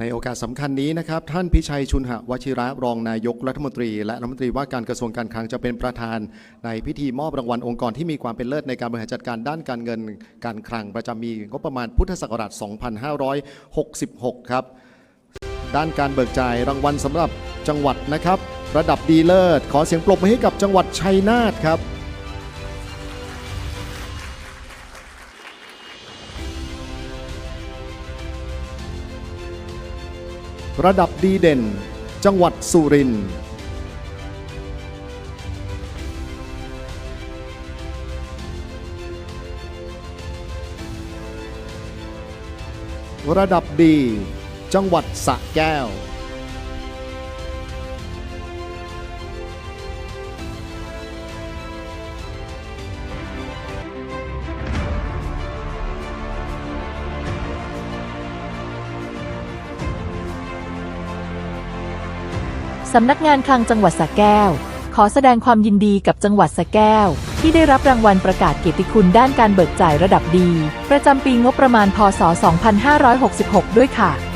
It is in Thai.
ในโอกาสสำคัญนี้นะครับ ท่านพิชัยชุนหะวชิระรองนายกรัฐมนตรี และรัฐมนตรีว่าการกระทรวงการคลังจะเป็นประธาน ในพิธีมอบรางวัลองค์กรที่มีความเป็นเลิศในการบริหารจัดการด้านการเงินการคลังประจำปีงบประมาณพุทธศักราช 2566 ครับ ด้านการเบิกจ่ายรางวัลสำหรับจังหวัดนะครับ ระดับดีเลิศขอเสียงปรบมือให้กับจังหวัดชัยนาทครับ ระดับดีเด่น จังหวัดสุรินทร์ระดับดี จังหวัดสระแก้ว สำนักงานคลังจังหวัดสระแก้ว ขอแสดงความยินดีกับจังหวัดสระแก้ว ที่ได้รับรางวัลประกาศเกียรติคุณด้านการเบิกจ่ายระดับดี ประจำปีงบประมาณพศ 2566 ด้วยค่ะ